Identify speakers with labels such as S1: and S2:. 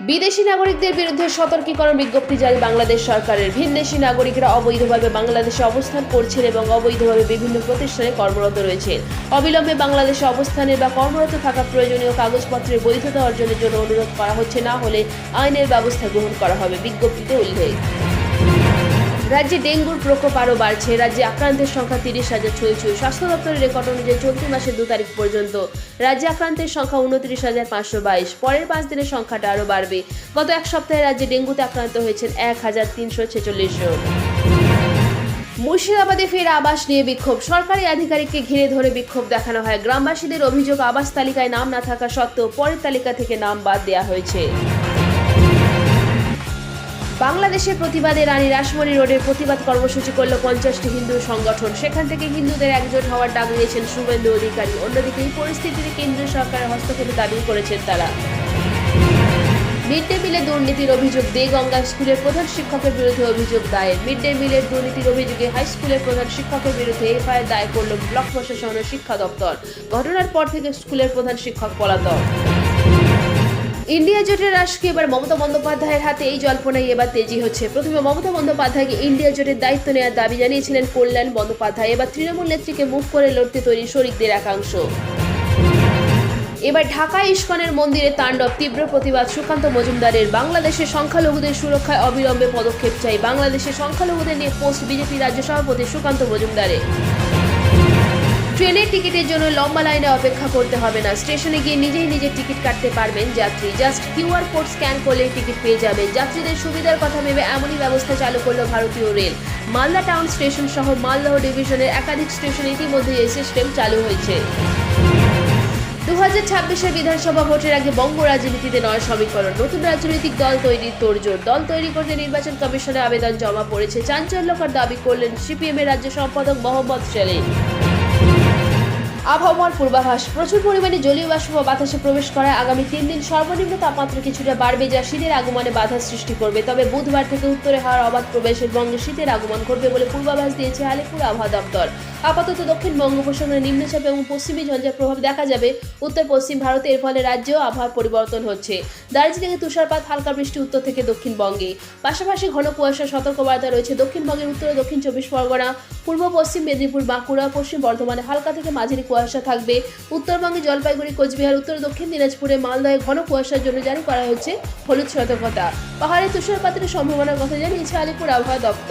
S1: বিদেশি নাগরিকদের বিরুদ্ধে সতর্কীকরণ বিজ্ঞপ্তি জারি বাংলাদেশ সরকারের। ভিনদেশি নাগরিকরা অবৈধভাবে বাংলাদেশে অবস্থান করছেন এবং অবৈধভাবে বিভিন্ন প্রতিষ্ঠানে কর্মরত রয়েছেন। অবিলম্বে বাংলাদেশে অবস্থানের বা কর্মরত থাকা প্রয়োজনীয় কাগজপত্রের বৈধতা অর্জনের জন্য অনুরোধ করা হচ্ছে, না হলে আইনের ব্যবস্থা গ্রহণ করা হবে, বিজ্ঞপ্তিতে উল্লেখ। রাজ্যে ডেঙ্গুর প্রকোপ আরও বাড়ছে। রাজ্যে আক্রান্তের সংখ্যা তিরিশ হাজার ছুঁই স্বাস্থ্য দপ্তরের রেকর্ড অনুযায়ী চলতি মাসের দু তারিখ পর্যন্ত রাজ্যে আক্রান্তের সংখ্যা উনত্রিশ হাজার পাঁচশো বাইশ। পরের পাঁচ দিনের সংখ্যাটা আরও বাড়বে। গত এক সপ্তাহে রাজ্যে ডেঙ্গুতে আক্রান্ত হয়েছেন এক হাজার তিনশো ছেচল্লিশ জন। মুর্শিদাবাদে ফের আবাস নিয়ে বিক্ষোভ। সরকারি আধিকারিককে ঘিরে ধরে বিক্ষোভ দেখানো হয়। গ্রামবাসীদের অভিযোগ, আবাস তালিকায় নাম না থাকা সত্ত্বেও পরের তালিকা থেকে নাম বাদ দেওয়া হয়েছে। বাংলাদেশের প্রতিবাদে রানী রাসমণি রোডের প্রতিবাদ কর্মসূচি করল পঞ্চাশটি হিন্দু সংগঠন। সেখান থেকে হিন্দুদের একজোট হওয়ার ডাক দিয়েছেন শুভেন্দু অধিকারী। অন্যদিকে এই পরিস্থিতিতে কেন্দ্রীয় সরকারের হস্তক্ষেপে দাবি করেছেন তারা। মিড ডে মিলে দুর্নীতির অভিযোগ দে গঙ্গা স্কুলের প্রধান শিক্ষকের বিরুদ্ধে অভিযোগ দায়ের। মিড ডে মিলের দুর্নীতির অভিযোগে হাই স্কুলের প্রধান শিক্ষকের বিরুদ্ধে এফআইআর দায়ের করল ব্লক প্রশাসন ও শিক্ষা দপ্তর। ঘটনার পর থেকে স্কুলের প্রধান শিক্ষক পলাতক। ইন্ডিয়া জোটের রাশকে এবার মমতা বন্দ্যোপাধ্যায়ের হাতে এই জল্পনাই এবার তেজি হচ্ছে। প্রথমে মমতা বন্দ্যোপাধ্যায়কে ইন্ডিয়া জোটের দায়িত্ব নেওয়ার দাবি জানিয়েছিলেন কল্যাণ বন্দ্যোপাধ্যায়। এবার তৃণমূল নেত্রীকে মুখ করে লড়তে তৈরি শরিকদের একাংশ। এবার ঢাকা ইস্কনের মন্দিরে তাণ্ডব, তীব্র প্রতিবাদ, সুকান্ত মজুমদারের। বাংলাদেশের সংখ্যালঘুদের সুরক্ষায় অবিলম্বে পদক্ষেপ চাই। বাংলাদেশের সংখ্যালঘুদের নিয়ে পোস্ট বিজেপি রাজ্য সভাপতি সুকান্ত মজুমদারের। ট্রেনের টিকিটের জন্য লম্বা লাইনে অপেক্ষা করতে হবে না। স্টেশনে গিয়ে নিজেই নিজের টিকিট কাটতে পারবেন যাত্রী। জাস্ট কিউআর কোড স্ক্যান করলে টিকিট পেয়ে যাবেন। যাত্রীদের সুবিধার কথা ভেবে এমনই ব্যবস্থা চালু করল ভারতীয় রেল। মালদা টাউন স্টেশন সহ মালদহ ডিভিশনের একাধিক স্টেশনে ইতিমধ্যে এই সিস্টেম চালু হয়েছে। দু হাজার ছাব্বিশের বিধানসভা ভোটের আগে বঙ্গ রাজনীতিতে নয় সমীকরণ। নতুন রাজনৈতিক দল তৈরির তোড়জোড়। দল তৈরি করতে নির্বাচন কমিশনে আবেদন জমা পড়েছে। চাঞ্চল্যকর দাবি করলেন সিপিএমের রাজ্য সম্পাদক মোহাম্মদ সেলিম। আবহাওয়ার পূর্বাভাস, প্রচুর পরিমাণে জলীয় বাষ্প বাতাসে প্রবেশ করায় আগামী তিন দিন সর্বনিম্ন তাপমাত্রা কিছুটা বাড়বে, যা শীতের আগমনে বাধা সৃষ্টি করবে। তবে বুধবার থেকে উত্তরে হাওয়ার অবাধ প্রবেশের বঙ্গে শীতের আগমন ঘটবে বলে পূর্বাভাস দিয়েছে আলিপুর আবহাওয়া দপ্তর। আপাতত দক্ষিণ বঙ্গোপসাগরে নিম্নচাপ এবং পশ্চিমী ঝঞ্ঝার প্রভাব দেখা যাবে। উত্তর পশ্চিম ভারতে এর ফলে রাজ্যেও আবহাওয়ার পরিবর্তন হচ্ছে। দার্জিলিংয়ে তুষারপাত, হালকা বৃষ্টি উত্তর থেকে দক্ষিণবঙ্গে। পাশাপাশি ঘন কুয়াশা সতর্কবার্তা রয়েছে দক্ষিণবঙ্গের উত্তর দক্ষিণ চব্বিশ পরগনা, পূর্ব পশ্চিম মেদিনীপুর, বাঁকুড়া, পশ্চিম বর্ধমানে হালকা থেকে মাঝারি কুয়াশা থাকবে। উত্তরবঙ্গে জলপাইগুড়ি, কোচবিহার, উত্তর দক্ষিণ দিনাজপুরে মালদহে ঘন কুয়াশার জন্য জারি করা হচ্ছে হলুদ সতর্কতা। পাহাড়ে তুষারপাতের সম্ভাবনার কথা জানিয়েছে আলিপুর আবহাওয়া দপ্তর।